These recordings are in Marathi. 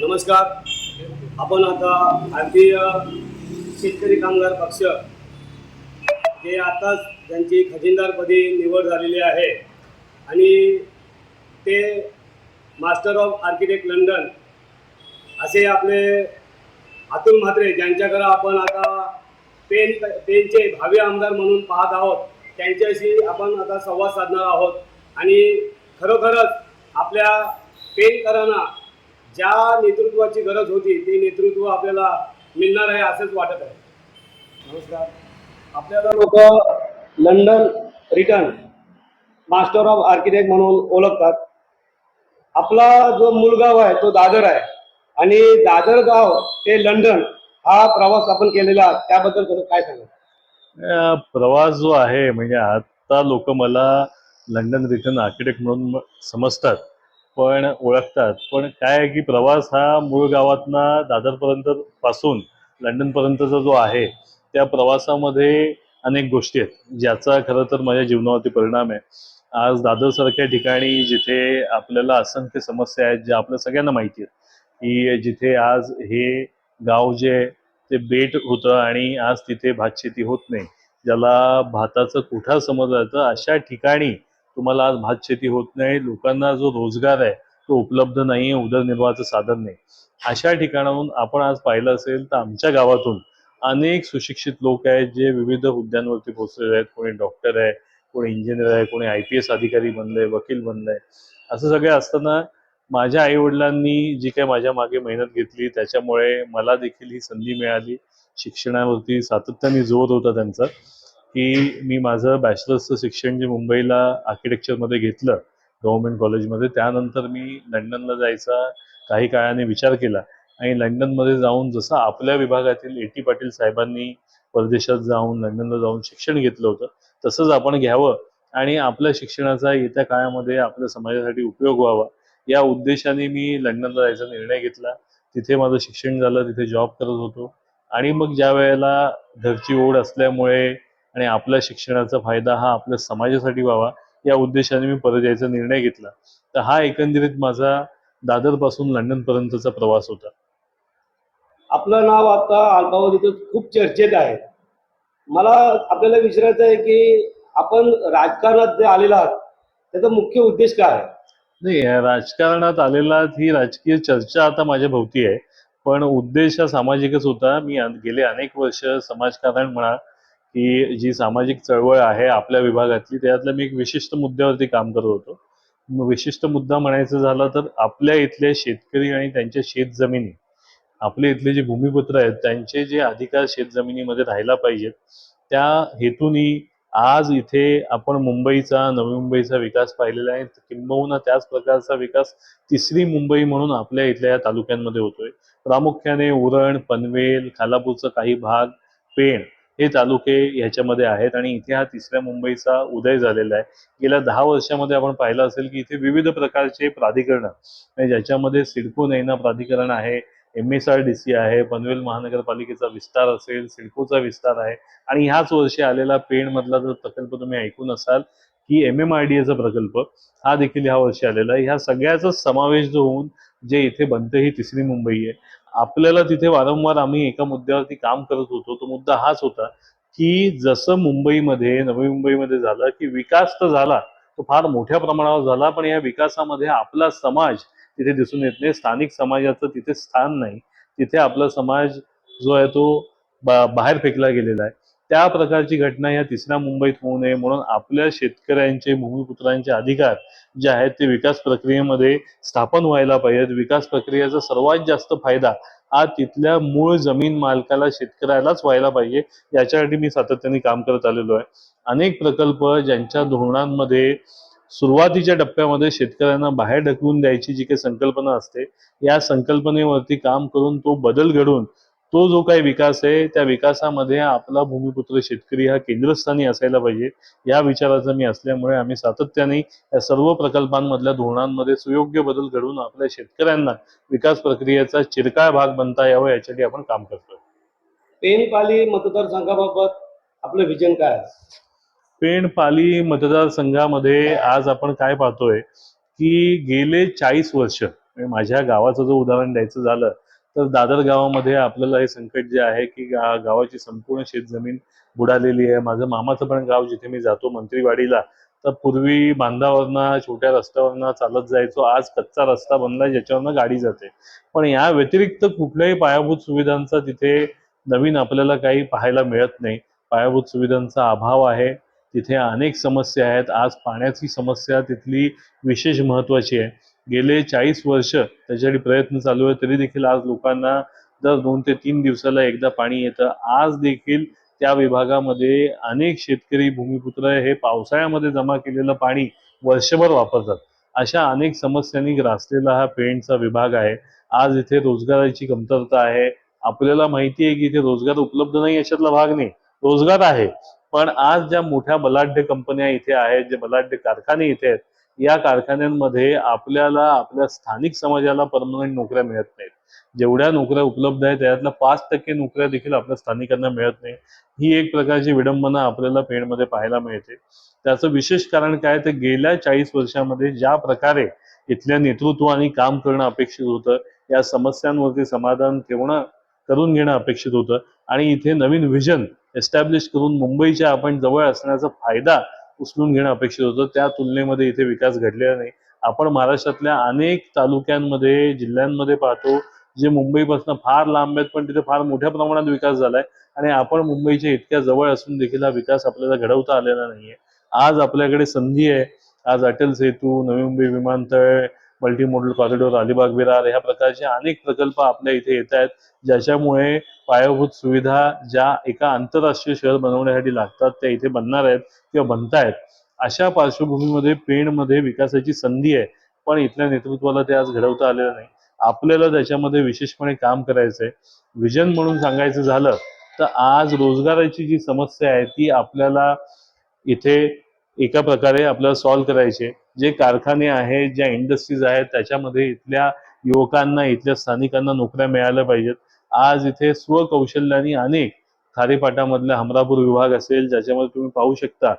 नमस्कार. आपण आता भारतीय शेतकरी कामगार पक्ष जे आताच त्यांची खजिनदारपदी निवड झालेली आहे आणि ते मास्टर ऑफ आर्किटेक्ट लंडन असे आपले अतुल म्हात्रे ज्यांच्याकडं आपण आता पेन पेनचे भावी आमदार म्हणून पाहत आहोत त्यांच्याशी आपण आता संवाद साधणार आहोत. आणि खरोखरच आपल्या पेनकरांना ज्या नेतृत्वाची गरज होती ते नेतृत्व आपल्याला मिळणार आहे असंच वाटत आहे. नमस्कार. आपल्याला लोक London return master of architect म्हणून ओळखतात. आपला जो मूलगाव आहे तो दादर आहे. आणि दादर गाव ते लंडन हा प्रवास आपण केलेला त्याबद्दल काय सांगा प्रवास जो आहे म्हणजे आता लोक मला लंडन रिटर्न आर्किटेक्ट म्हणून समजतात. पण ओळखतात. पण काय आहे की प्रवास हा मूळ गावातना दादरपर्यंत पासून लंडनपर्यंतचा जो आहे त्या प्रवासामध्ये अनेक गोष्टी आहेत. ज्याचा खरं तर माझ्या जीवनावरती परिणाम आहे. आज दादरसारख्या ठिकाणी जिथे आपल्याला असंख्य समस्या आहेत ज्या आपल्या सगळ्यांना माहिती आहेत की जिथे आज हे गाव जे ते बेट होतं आणि आज तिथे भातशेती होत नाही. ज्याला भाताचं कुठा समजलं जातं अशा ठिकाणी तुम्हाला आज भातशेती होत नाही लोकांना जो रोजगार आहे तो उपलब्ध नाही आहे उदरनिर्वाहाचं साधन नाही. अशा ठिकाणाहून आपण आज पाहिलं असेल तर आमच्या गावातून अनेक सुशिक्षित लोक आहेत जे विविध हुद्द्यांवरती पोहोचलेले आहेत. कोणी डॉक्टर आहे कोणी इंजिनियर आहे कोणी आय पी एस अधिकारी बनलंय वकील बनलंय असं सगळे असताना माझ्या आई वडिलांनी जी काही माझ्या मागे मेहनत घेतली त्याच्यामुळे मला देखील ही संधी मिळाली. शिक्षणावरती सातत्याने जोर होता त्यांचा. की मी माझं बॅचलर्सचं शिक्षण जे मुंबईला आर्किटेक्चरमध्ये घेतलं गव्हर्नमेंट कॉलेजमध्ये त्यानंतर मी लंडनला जायचा काही काळाने विचार केला आणि लंडनमध्ये जाऊन जसं आपल्या विभागातील ए टी पाटील साहेबांनी परदेशात जाऊन लंडनला जाऊन शिक्षण घेतलं होतं तसंच आपण घ्यावं आणि आपल्या शिक्षणाचा येत्या काळामध्ये आपल्या समाजासाठी उपयोग व्हावा. या उद्देशाने मी लंडनला जायचा निर्णय घेतला. तिथे माझं शिक्षण झालं तिथे जॉब करत होतो. आणि मग ज्या वेळेला घरची ओढ असल्यामुळे आणि आपल्या शिक्षणाचा फायदा हा आपल्या समाजासाठी व्हावा या उद्देशाने मी परत यायचा निर्णय घेतला. तर हा एकंदरीत माझा दादरपासून लंडन पर्यंतचा प्रवास होता. आपलं नाव आता अल्पावधीतच खूप चर्चेत आहे. मला आपल्याला विचारायचं आहे की आपण राजकारणात जे आलेला आहात त्याचा मुख्य उद्देश काय आहे? नाही राजकारणात आलेला ही राजकीय चर्चा आता माझ्या भोवती आहे. पण उद्देश हा सामाजिकच होता. मी गेले अनेक वर्ष समाजकारण म्हणा की जी सामाजिक चळवळ आहे आपल्या विभागातली त्यातल्या मी एक विशिष्ट मुद्द्यावरती काम करत होतो. विशिष्ट मुद्दा म्हणायचं झाला तर आपल्या इथले शेतकरी आणि त्यांच्या शेतजमिनी आपले इथले जे भूमिपुत्र आहेत त्यांचे जे अधिकार शेतजमिनीमध्ये राहायला पाहिजेत त्या हेतूनी आज इथे आपण मुंबईचा नवी मुंबईचा विकास पाहिलेला आहे. किंबहुना त्याच प्रकारचा विकास तिसरी मुंबई म्हणून आपल्या इथल्या या तालुक्यांमध्ये होतोय. प्रामुख्याने उरण पनवेल खालापूरचा काही भाग पेण हे तालुके ह्याच्यामध्ये आहेत आणि इथे हा तिसऱ्या मुंबईचा उदय झालेला आहे. गेल्या दहा वर्षामध्ये आपण पाहिलं असेल की इथे विविध प्रकारचे प्राधिकरणं ज्याच्यामध्ये सिडको नैना प्राधिकरण आहे M S R D C आहे पनवेल महानगरपालिकेचा विस्तार असेल सिडकोचा विस्तार आहे आणि ह्याच वर्षी आलेला पेण मधला जो प्रकल्प तुम्ही ऐकून असाल की एम एम आर डी एचा प्रकल्प हा देखील ह्या वर्षी आलेला आहे. ह्या सगळ्याचा समावेश जो होऊन जे इथे बनते ही तिसरी मुंबई आहे. आपल्याला तिथे वारंवार आम्ही एका मुद्द्यावरती काम करत होतो. तो मुद्दा हाच होता की जसं मुंबईमध्ये नवी मुंबईमध्ये झालं की विकास तर झाला तो फार मोठ्या प्रमाणावर झाला पण या विकासामध्ये आपला समाज तिथे दिसून येत नाही. स्थानिक समाजाचं तिथे स्थान नाही. तिथे आपला समाज जो आहे तो बा- बाहेर फेकला गेलेला आहे. त्या प्रकारची घटना या तिसऱ्या मुंबईत होऊ नये म्हणून आपल्या शेतकऱ्यांचे भूमिपुत्रांचे अधिकार जे आहेत ते विकास प्रक्रियेमध्ये स्थापन व्हायला पाहिजेत. विकास प्रक्रियेचा सर्वात जास्त फायदा हा तिथल्या मूळ जमीन मालकाला शेतकऱ्यालाच व्हायला पाहिजे. याच्यासाठी मी सातत्याने काम करत आलेलो आहे. अनेक प्रकल्प ज्यांच्या धोरणांमध्ये सुरुवातीच्या टप्प्यामध्ये शेतकऱ्यांना बाहेर ढकलून द्यायची जी काही संकल्पना असते या संकल्पनेवरती काम करून तो बदल घडून तो जो काही विकास आहे त्या विकासामध्ये आपला भूमिपुत्र शेतकरी हा केंद्रस्थानी असायला पाहिजे. या विचाराचा मी असल्यामुळे आम्ही सातत्याने या सर्व प्रकल्पांमधल्या धोरणांमध्ये सुयोग्य बदल घडवून आपल्या शेतकऱ्यांना विकास प्रक्रियेचा चिरकाळ भाग बनता यावा यासाठी आपण काम करतोय. पेनपाली मतदारसंघाबाबत आपलं विजन काय आहे? पेण पाली मतदारसंघामध्ये आज आपण काय पाहतोय की गेले चाळीस वर्ष म्हणजे माझ्या गावाचं जर उदाहरण द्यायचं झालं तर दादर गावामध्ये आपल्याला हे संकट जे आहे की गा गावाची संपूर्ण शेतजमीन बुडालेली आहे. माझं मामाचं पण गाव जिथे मी जातो मंत्रीवाडीला तर पूर्वी बांधावरनं छोट्या रस्त्यावरनं चालत जायचो. आज कच्चा रस्ता बनलाय ज्याच्यावरनं गाडी जाते. पण या व्यतिरिक्त कुठल्याही पायाभूत सुविधांचा तिथे नवीन आपल्याला काही पाहायला मिळत नाही. पायाभूत सुविधांचा अभाव आहे. तिथे अनेक समस्या आहेत. आज पाण्याची समस्या तिथली विशेष महत्वाची आहे. गेले चाळीस वर्ष त्याच्यासाठी प्रयत्न चालू आहे तरी देखील आज लोकांना दर दोन ते तीन दिवसाला एकदा पाणी येतं. आज देखील त्या विभागामध्ये अनेक शेतकरी भूमिपुत्र हे पावसाळ्यामध्ये जमा केलेलं पाणी वर्षभर वापरतात. अशा अनेक समस्यांनी ग्रासलेला हा पेंटचा विभाग आहे. आज इथे रोजगाराची कमतरता आहे. आपल्याला माहिती आहे की इथे रोजगार उपलब्ध नाही याच्यातला भाग नाही. रोजगार आहे. पण आज ज्या मोठ्या बलाढ्य कंपन्या इथे आहेत जे बलाढ्य कारखाने इथे आहेत या कारखान्यांमध्ये आपल्याला आपल्या स्थानिक समाजाला परमनंट नोकऱ्या मिळत नाहीत. जेवढ्या नोकऱ्या उपलब्ध आहेत त्यातल्या पाच टक्के नोकऱ्या देखील आपल्या स्थानिकांना मिळत नाही. ही एक प्रकारची विडंबना आपल्याला पेणमध्ये पाहायला मिळते. त्याचं विशेष कारण काय तर गेल्या चाळीस वर्षामध्ये ज्या प्रकारे इथल्या नेतृत्वाने काम करणं अपेक्षित होतं या समस्यांवरती समाधान ठेवणं करून घेणं अपेक्षित होतं. आणि इथे नवीन व्हिजन एस्टॅब्लिश करून मुंबईच्या आपण जवळ असण्याचा फायदा उचलून घेणं अपेक्षित होतं. त्या तुलनेमध्ये इथे विकास घडलेला नाही. आपण महाराष्ट्रातल्या अनेक तालुक्यांमध्ये जिल्ह्यांमध्ये पाहतो जे मुंबईपासून फार लांब आहेत पण तिथे फार मोठ्या प्रमाणात विकास झालाय. आणि आपण मुंबईच्या इतक्या जवळ असून देखील हा विकास आपल्याला घडवता आलेला नाहीये. आज आपल्याकडे संधी आहे. आज अटल सेतू नवी मुंबई विमानतळ multi modal corridor Alibag Virar ह्या प्रकारचे अनेक प्रकल्प आपल्या इथे येत आहेत ज्याच्यामुळे पायाभूत सुविधा ज्या एका आंतरराष्ट्रीय शहर बनवण्यासाठी लागतात त्या इथे बनणार आहेत किंवा बनतायत. अशा पार्श्वभूमीमध्ये पेणमध्ये विकासाची संधी आहे पण इथल्या नेतृत्वाला ते आज घडवता आलेलं नाही. आपल्याला त्याच्यामध्ये विशेषपणे काम करायचं आहे विजन म्हणून सांगायचं झालं तर आज रोजगाराची जी समस्या आहे ती आपल्याला इथे एका प्रकारे आपल्याला सॉल्व्ह करायचे. जे कारखाने आहेत ज्या इंडस्ट्रीज आहेत त्याच्यामध्ये इथल्या युवकांना इथल्या स्थानिकांना नोकऱ्या मिळाल्या पाहिजेत. आज इथे स्वकौशल्याने अनेक खारेपाटामधला हमरापूर विभाग असेल ज्याच्यामध्ये तुम्ही पाहू शकता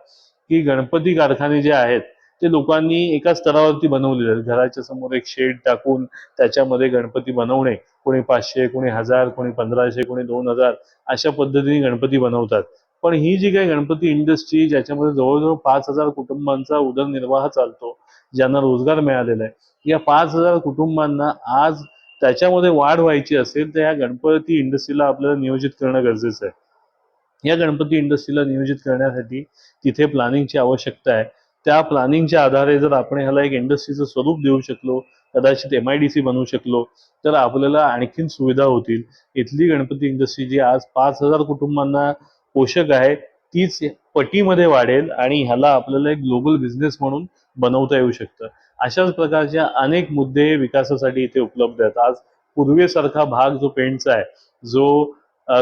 की गणपती कारखाने जे आहेत ते लोकांनी एका स्तरावरती बनवलेले आहेत. घराच्या समोर एक शेड टाकून त्याच्यामध्ये गणपती बनवणे. कोणी पाचशे कोणी हजार कोणी पंधराशे कोणी दोन हजार अशा पद्धतीने गणपती बनवतात. पण ही जी काही गणपती इंडस्ट्री ज्याच्यामध्ये जवळजवळ पाच हजार कुटुंबांचा उदरनिर्वाह चालतो ज्यांना रोजगार मिळालेला आहे या पाच हजार कुटुंबांना आज त्याच्यामध्ये वाढ व्हायची असेल तर या गणपती इंडस्ट्रीला आपल्याला नियोजित करणं गरजेचं आहे. या गणपती इंडस्ट्रीला नियोजित करण्यासाठी तिथे प्लॅनिंगची आवश्यकता आहे. त्या प्लॅनिंगच्या आधारे जर आपण ह्याला एक इंडस्ट्रीचं स्वरूप देऊ शकलो कदाचित एम आय डी सी बनवू शकलो तर आपल्याला आणखीन सुविधा होतील. इथली गणपती इंडस्ट्री जी आज पाच हजार कुटुंबांना पोषक आहे तीच पटीमध्ये वाढेल आणि ह्याला आपल्याला एक ग्लोबल बिझनेस म्हणून बनवता येऊ शकतं. अशाच प्रकारच्या अनेक मुद्दे विकासासाठी इथे उपलब्ध आहेत. आज पूर्वेसारखा भाग जो पेंटचा आहे जो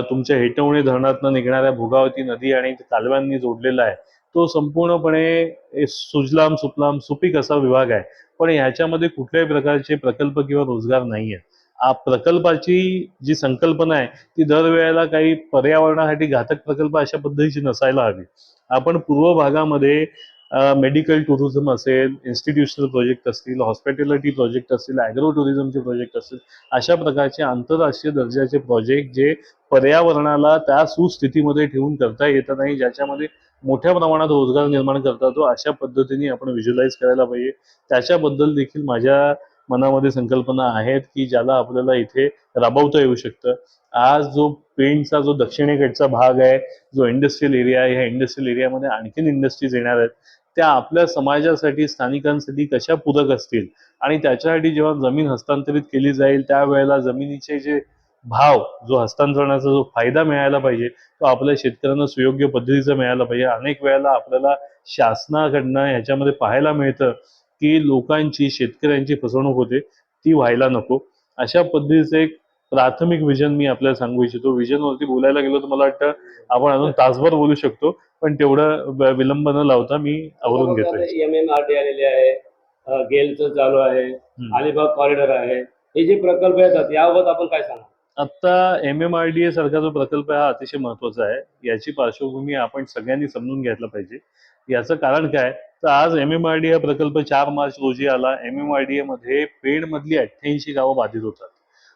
तुमच्या हेटवणे धरणातनं निघणाऱ्या भोगावती नदी आणि कालव्यांनी जोडलेला आहे तो संपूर्णपणे सुजलाम सुपलाम सुपीक असा विभाग आहे. पण ह्याच्यामध्ये कुठल्याही प्रकारचे प्रकल्प किंवा रोजगार नाही आहेत प्रकल्पाची जी संकल्पना आहे ती दरवेळेला काही पर्यावरणासाठी घातक प्रकल्प अशा पद्धतीची नसायला हवी. आपण पूर्व भागामध्ये मेडिकल टुरिझम असेल इन्स्टिट्यूशनल प्रोजेक्ट असतील हॉस्पिटॅलिटी प्रोजेक्ट असतील ॲग्रो टुरिझमचे प्रोजेक्ट असतील अशा प्रकारचे आंतरराष्ट्रीय दर्जाचे प्रोजेक्ट जे पर्यावरणाला त्या सुस्थितीमध्ये ठेवून करता येत नाही ज्याच्यामध्ये मोठ्या प्रमाणात रोजगार निर्माण करता तो अशा पद्धतीने आपण व्हिज्युलाइज करायला पाहिजे. त्याच्याबद्दल देखील माझ्या मनामध्ये संकल्पना आहेत की ज्याला आपल्याला इथे राबवता येऊ शकतं. आज जो पेंटचा जो दक्षिणेकडचा भाग आहे जो इंडस्ट्रियल एरिया आहे ह्या इंडस्ट्रियल एरियामध्ये आणखीन इंडस्ट्रीज येणार आहेत. त्या आपल्या समाजासाठी स्थानिकांसाठी कशा पूरक असतील? आणि त्याच्यासाठी जेव्हा जमीन हस्तांतरित केली जाईल त्यावेळेला जमिनीचे जे भाव जो हस्तांतरणाचा जो फायदा मिळायला पाहिजे तो आपल्या शेतकऱ्यांना सुयोग्य पद्धतीचा मिळायला पाहिजे. अनेक वेळेला आपल्याला शासनाकडनं ह्याच्यामध्ये पाहायला मिळतं की लोकांची शेतकऱ्यांची फसवणूक होते ती व्हायला नको. अशा पद्धतीचं एक प्राथमिक विजन मी आपल्याला सांगू इच्छितो. विजन वरती बोलायला गेलो तर मला वाटतं आपण अजून तासभर बोलू शकतो. पण तेवढं विलंब न लावता मी आवरून घेतोय. एम एम आर टी आलेले आहे गेलचं चालू आहे अलिबाग कॉरिडॉर आहे. हे जे प्रकल्प येतात याबाबत आपण काय सांगा आता M M R D A सारखा जो प्रकल्प आहे हा अतिशय महत्त्वाचा आहे. याची पार्श्वभूमी आपण सगळ्यांनी समजून घ्यायला पाहिजे. याचं कारण काय? तर आज एम एम आर डी हा प्रकल्प चार मार्च रोजी आला. एम एम आर डी मध्ये पेणमधली अठ्ठ्याऐंशी गावं बाधित होतात.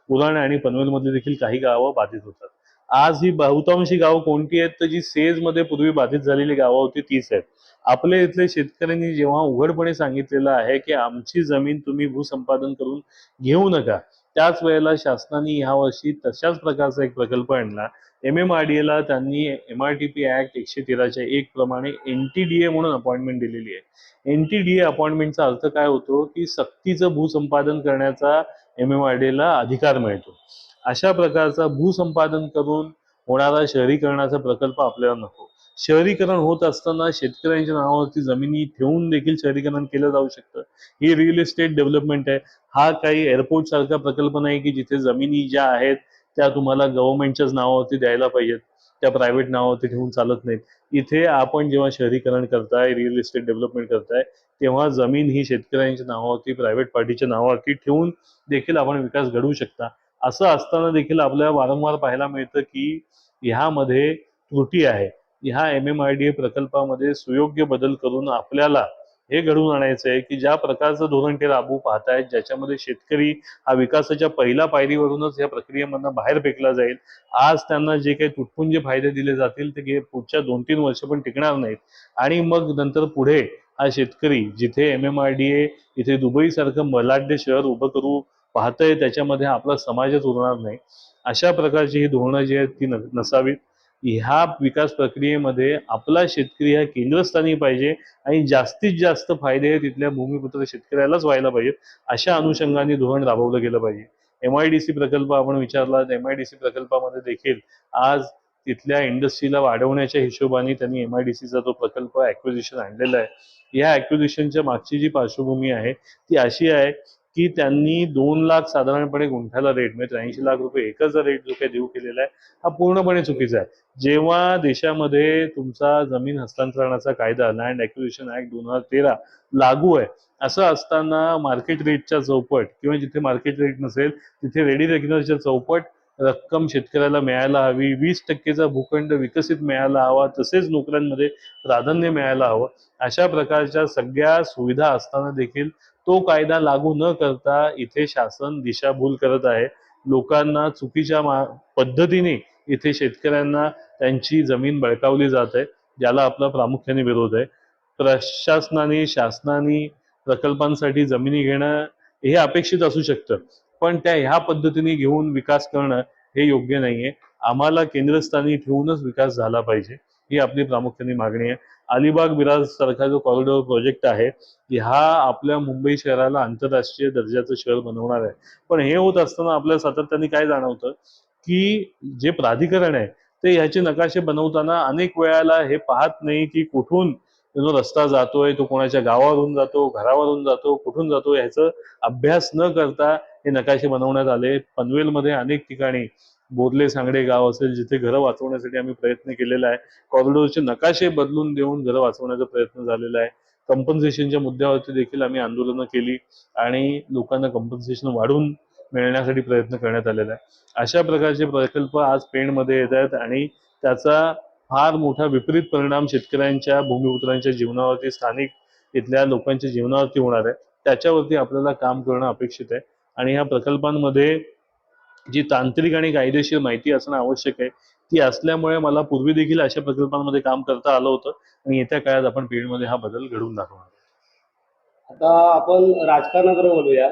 उरण आणि पनवेलमधली देखील काही गावं बाधित होतात. आज ही बहुतांशी गावं कोणती आहेत? तर जी सेजमध्ये पूर्वी बाधित झालेली गावं होती तीच आहेत. आपल्या इथले शेतकऱ्यांनी जेव्हा उघडपणे सांगितलेलं आहे की आमची जमीन तुम्ही भूसंपादन करून घेऊ नका त्याच वेळेला शासनाने ह्या वर्षी तशाच प्रकारचा एक प्रकल्प आणला. एम एम आर डी एला त्यांनी M R T P act एकशे तेराच्या एक प्रमाणे एन टी डी ए म्हणून अपॉइंटमेंट दिलेली आहे. एन टी डी ए अपॉइंटमेंटचा अर्थ काय होतो की सक्तीचं भूसंपादन करण्याचा एम एम आर डी एला अधिकार मिळतो. अशा प्रकारचा भूसंपादन करून होणारा शहरीकरणाचा प्रकल्प आपल्याला नको. शहरीकरण होत असताना शेतकऱ्यांच्या नावावरती जमिनी ठेवून देखील शहरीकरण केलं जाऊ शकतं. ही रिअल इस्टेट डेव्हलपमेंट आहे. हा काही एअरपोर्ट सारखा प्रकल्प नाही की जिथे जमिनी ज्या आहेत त्या तुम्हाला गव्हर्नमेंटच्याच नावावरती द्यायला पाहिजेत. त्या प्रायव्हेट नावावरती ठेवून चालत नाहीत. इथे आपण जेव्हा शहरीकरण करताय रिअल इस्टेट डेव्हलपमेंट करताय तेव्हा जमीन ही शेतकऱ्यांच्या नावावरती प्रायव्हेट पार्टीच्या नावावरती ठेवून देखील आपण विकास घडवू शकता. असं असताना देखील आपल्याला वारंवार पाहायला मिळतं की ह्यामध्ये त्रुटी आहे. ह्या M M I D A प्रकल्पामध्ये सुयोग्य बदल करून आपल्याला हे घडवून आणायचं आहे की ज्या प्रकारचं धोरण ते राबवू पाहतायत ज्याच्यामध्ये शेतकरी हा विकासाच्या पहिल्या पायरीवरूनच या प्रक्रियेमधनं बाहेर फेकला जाईल. आज त्यांना जे काही तुटपुंजे फायदे दिले जातील ते पुढच्या दोन तीन वर्ष पण टिकणार नाहीत. आणि मग नंतर पुढे हा शेतकरी जिथे M M R D A इथे दुबई सारखं मलाढ्य शहर उभं करू पाहतंय त्याच्यामध्ये आपला समाजच उरणार नाही. अशा प्रकारची ही धोरणं जी आहेत ती न- नसावीत. ह्या विकास प्रक्रियेमध्ये आपला शेतकरी हा केंद्रस्थानी पाहिजे आणि जास्तीत जास्त फायदे तिथल्या भूमिपुत्र शेतकऱ्यालाच व्हायला पाहिजेत अशा अनुषंगाने धोरण राबवलं गेलं पाहिजे. एम आय डी सी प्रकल्प आपण विचारला एम आय डी सी प्रकल्पामध्ये देखील आज तिथल्या इंडस्ट्रीला वाढवण्याच्या हिशोबाने त्यांनी एम आय डी सीचा जो प्रकल्प ऍक्विजिशन आणलेला आहे या ऍक्विजिशनच्या मागची जी पार्श्वभूमी आहे ती अशी आहे की त्यांनी दोन लाख साधारणपणे गुंठ्याला रेट म्हणजे त्र्याऐंशी लाख रुपये एकच रेट जो काही देऊ केलेला आहे हा पूर्णपणे चुकीचा आहे. जेव्हा देशामध्ये तुमचा जमीन हस्तांतरणाचा कायदा लँड ॲक्विजिशन ऍक्ट दोन हजार तेरा लागू आहे असं असताना मार्केट रेटच्या चौपट किंवा जिथे मार्केट रेट नसेल तिथे रेडी रेग्युलरच्या चौपट रक्कम शेतकऱ्याला मिळायला हवी वीस टक्केचा भूखंड विकसित मिळायला हवा तसेच नोकऱ्यांमध्ये प्राधान्य मिळायला हवं अशा प्रकारच्या सगळ्या सुविधा असताना देखील तो कायदा लागू न करता इथे शासन दिशाभूल करत आहे. लोकांना चुकीच्या पद्धतीने इथे शेतकऱ्यांना त्यांची जमीन बळकावली जात आहे ज्याला आपला प्रामुख्याने विरोध आहे. प्रशासनाने शासनाने प्रकल्पांसाठी जमिनी घेणं हे अपेक्षित असू शकतं पण त्या ह्या पद्धतीने घेऊन विकास करणं हे योग्य नाहीये. आम्हाला केंद्रस्थानी ठेवूनच विकास झाला पाहिजे ही आपली प्रामुख्याने मागणी आहे. अलिबाग मिराज सारखा जो कॉरिडॉर प्रोजेक्ट आहे हा आपल्या मुंबई शहराला आंतरराष्ट्रीय दर्जाचं शहर बनवणार आहे. पण हे होत असताना आपल्याला सातत्याने काय जाणवतं? की जे प्राधिकरण आहे ते ह्याचे नकाशे बनवताना अनेक वेळाला हे पाहत नाही की कुठून जो रस्ता जातोय तो कोणाच्या गावावरून जातो घरावरून जातो कुठून जातो ह्याचा अभ्यास न करता हे नकाशे बनवण्यात आले. पनवेलमध्ये अनेक ठिकाणी बोरले सांगडे गाव असेल जिथे घरं वाचवण्यासाठी आम्ही प्रयत्न केलेला आहे. कॉरिडोरचे नकाशे बदलून देऊन घरं वाचवण्याचा प्रयत्न झालेला आहे. कंपन्सेशनच्या मुद्द्यावरती देखील आम्ही आंदोलनं केली आणि लोकांना कंपन्सेशन वाढवून मिळण्यासाठी प्रयत्न करण्यात आलेला आहे. अशा प्रकारचे प्रकल्प आज पेणमध्ये येत आहेत आणि त्याचा फार मोठा विपरीत परिणाम शेतकऱ्यांच्या भूमिपुत्रांच्या जीवनावरती स्थानिक इथल्या लोकांच्या जीवनावरती होणार आहे. त्याच्यावरती आपल्याला काम करणं अपेक्षित आहे. आणि ह्या प्रकल्पांमध्ये जी तांत्रिक आणि कायदेशीर माहिती असणं आवश्यक आहे ती असल्यामुळे मला पूर्वी देखील अशा प्रकल्पांमध्ये काम करता आलं होतं आणि येत्या काळात आपण पिढीमध्ये हा बदल घडवून दाखवणार आता आपण राजकारणाकडे बोलूया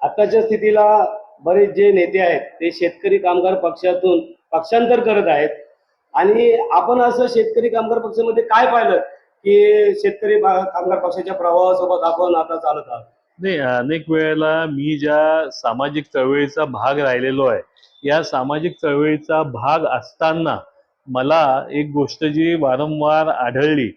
आताच्या स्थितीला बरेच जे नेते आहेत ते शेतकरी कामगार पक्षातून पक्षांतर करत आहेत. आणि आपण असं शेतकरी कामगार पक्षामध्ये काय पाहिलं की शेतकरी कामगार पक्षाच्या प्रवाहासोबत आपण आता चालत आहोत? नाही अनेक वेळेला मी ज्या सामाजिक चळवळीचा भाग राहिलेलो आहे या सामाजिक चळवळीचा भाग असताना मला एक गोष्ट जी वारंवार आढळली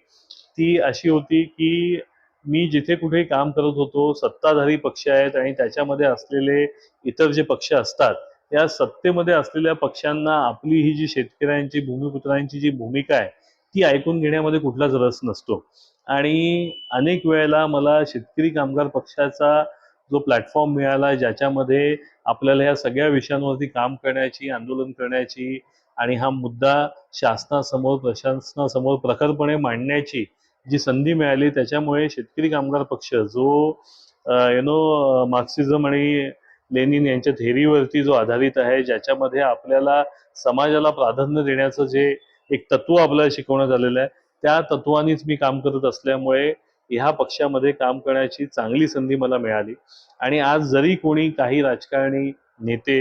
ती अशी होती की मी जिथे कुठे काम करत होतो सत्ताधारी पक्ष आहेत आणि त्याच्यामध्ये असलेले इतर जे पक्ष असतात या सत्तेमध्ये असलेल्या पक्षांना आपली ही जी शेतकऱ्यांची भूमिपुत्रांची जी भूमिका आहे ती ऐकून घेण्यामध्ये कुठलाच रस नसतो. आणि अनेक वेळेला मला शेतकरी कामगार पक्षाचा जो प्लॅटफॉर्म मिळाला ज्याच्यामध्ये आपल्याला या सगळ्या विषयांवरती काम करण्याची आंदोलन करण्याची आणि हा मुद्दा शासनासमोर प्रशासनासमोर प्रखरपणे मांडण्याची जी संधी मिळाली त्याच्यामुळे शेतकरी कामगार पक्ष जो यु नो मार्क्सिझम आणि लेनिन यांच्या थेरीवरती जो आधारित आहे ज्याच्यामध्ये आपल्याला समाजाला प्राधान्य देण्याचं जे एक तत्व आपल्याला शिकवण्यात आलेलं आहे त्या तत्वानीच मी काम करत असल्यामुळे ह्या पक्षामध्ये काम करण्याची चांगली संधी मला मिळाली. आणि आज जरी कोणी काही राजकारणी नेते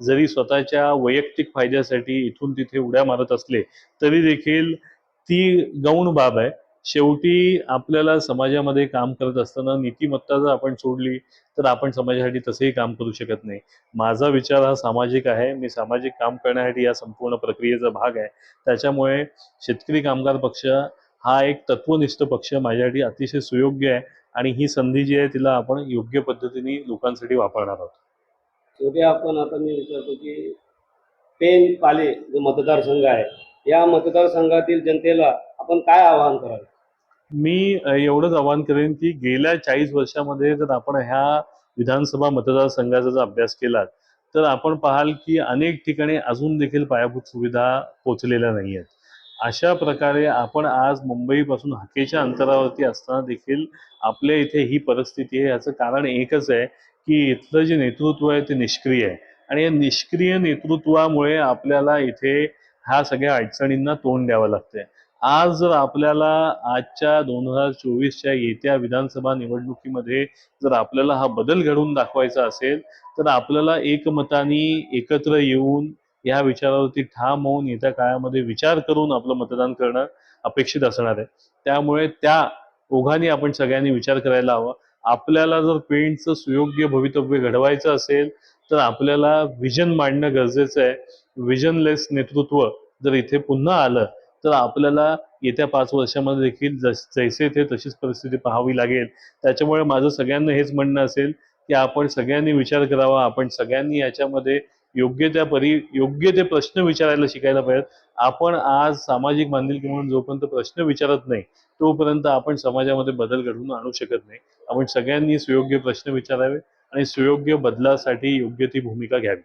जरी स्वतःच्या वैयक्तिक फायद्यासाठी इथून तिथे उड्या मारत असले तरी देखील ती गौण बाब आहे. शेवटी आपल्याला समाजामध्ये काम करत असताना नीतिमत्ता जर आपण सोडली तर आपण समाजासाठी तसंही काम करू शकत नाही. माझा विचार हा सामाजिक आहे. मी सामाजिक काम करण्यासाठी या संपूर्ण प्रक्रियेचा भाग आहे. त्याच्यामुळे शेतकरी कामगार पक्ष हा एक तत्वनिष्ठ पक्ष माझ्यासाठी अतिशय सुयोग्य आहे आणि ही संधी जी आहे तिला आपण योग्य पद्धतीने लोकांसाठी वापरणार आहोत. शेवटी आपण आता मी विचारतो की पेन पाले जो मतदारसंघ आहे या मतदारसंघातील जनतेला आपण काय आवाहन कराल? मी एवढंच आवाहन करेन की गेल्या चाळीस वर्षामध्ये जर आपण ह्या विधानसभा मतदारसंघाचा जर अभ्यास केला तर आपण पाहाल की अनेक ठिकाणी अजून देखील पायाभूत सुविधा पोचलेल्या नाही आहेत अशा प्रकारे आपण आज मुंबईपासून हाकेच्या अंतरावरती असताना देखील आपल्या इथे ही परिस्थिती आहे. याचं कारण एकच आहे की इथलं जे नेतृत्व आहे ते निष्क्रिय आहे. आणि या निष्क्रिय नेतृत्वामुळे आपल्याला इथे ह्या सगळ्या अडचणींना तोंड द्यावं लागतंय. आज जर आपल्याला आजच्या दोन हजार चोवीसच्या येत्या विधानसभा निवडणुकीमध्ये जर आपल्याला हा बदल घडवून दाखवायचा असेल तर आपल्याला एकमतानी एकत्र येऊन या विचारावरती ठाम होऊन येत्या काळामध्ये विचार करून आपलं मतदान करणं अपेक्षित असणार आहे. त्यामुळे त्या ओघाने आपण सगळ्यांनी विचार करायला हवा. आपल्याला जर पेंटचं सुयोग्य भवितव्य घडवायचं असेल तर आपल्याला विजन मांडणं गरजेचं आहे. विजनलेस नेतृत्व जर इथे पुन्हा आलं तर आपल्याला येत्या पाच वर्षामध्ये देखील जस जैसे ते तशीच परिस्थिती पाहावी लागेल. त्याच्यामुळे माझं सगळ्यांना हेच म्हणणं असेल की आपण सगळ्यांनी विचार करावा. आपण सगळ्यांनी याच्यामध्ये योग्य त्या परी योग्य ते प्रश्न विचारायला शिकायला पाहिजेत. आपण आज सामाजिक बांधिलकी म्हणून जोपर्यंत प्रश्न विचारत नाही तोपर्यंत आपण समाजामध्ये बदल घडवून आणू शकत नाही. आपण सगळ्यांनी सुयोग्य प्रश्न विचारावे आणि सुयोग्य बदलासाठी योग्य ती भूमिका घ्यावी.